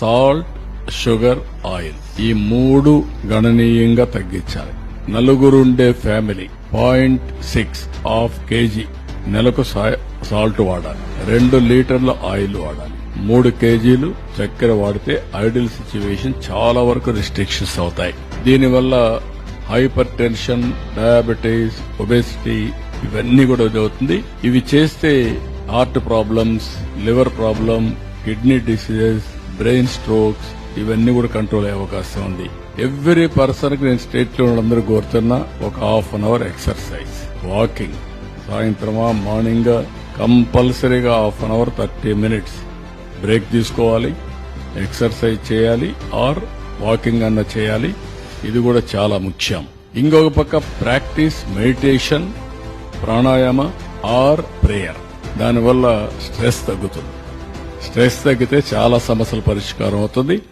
Salt sugar oil. ఈ మూడు గణనీయంగా తగ్గించాలి. నలుగురుండే family point six half KG నెలకు సాల్ట్ వాడాలి. రెండు లీటర్ల ఆయిల్ వాడాలి. మూడు కేజీలు చక్కెర వాడితే ఐడియల్ సిచ్యువేషన్ చాలా వరకు రిస్ట్రిక్షన్స్ అవుతాయి. దీనివల్ల హైపర్ టెన్షన్ డయాబెటీస్ ఒబెసిటీ ఇవన్నీ కూడా అవుతుంది. ఇవి చేస్తే heart problems liver problem kidney diseases brain strokes ఇవన్నీ కూడా కంట్రోల్ అయ్యే అవకాశం ఉంది. ఎవ్రీ పర్సన్కి నేను స్టేట్లో అందరూ కోరుతున్నా ఒక half an hour exercise. Walking. సాయంత్రమా morning కంపల్సరీగా half an hour thirty minutes break తీసుకోవాలి ఎక్సర్సైజ్ చేయాలి ఆర్ వాకింగ్ అన్న చేయాలి. ఇది కూడా చాలా ముఖ్యం. ఇంకొక పక్క practice meditation pranayama or prayer. దానివల్ల స్ట్రెస్ తగ్గుతుంది. స్ట్రెస్ తగ్గితే చాలా సమస్యల పరిష్కారం అవుతుంది.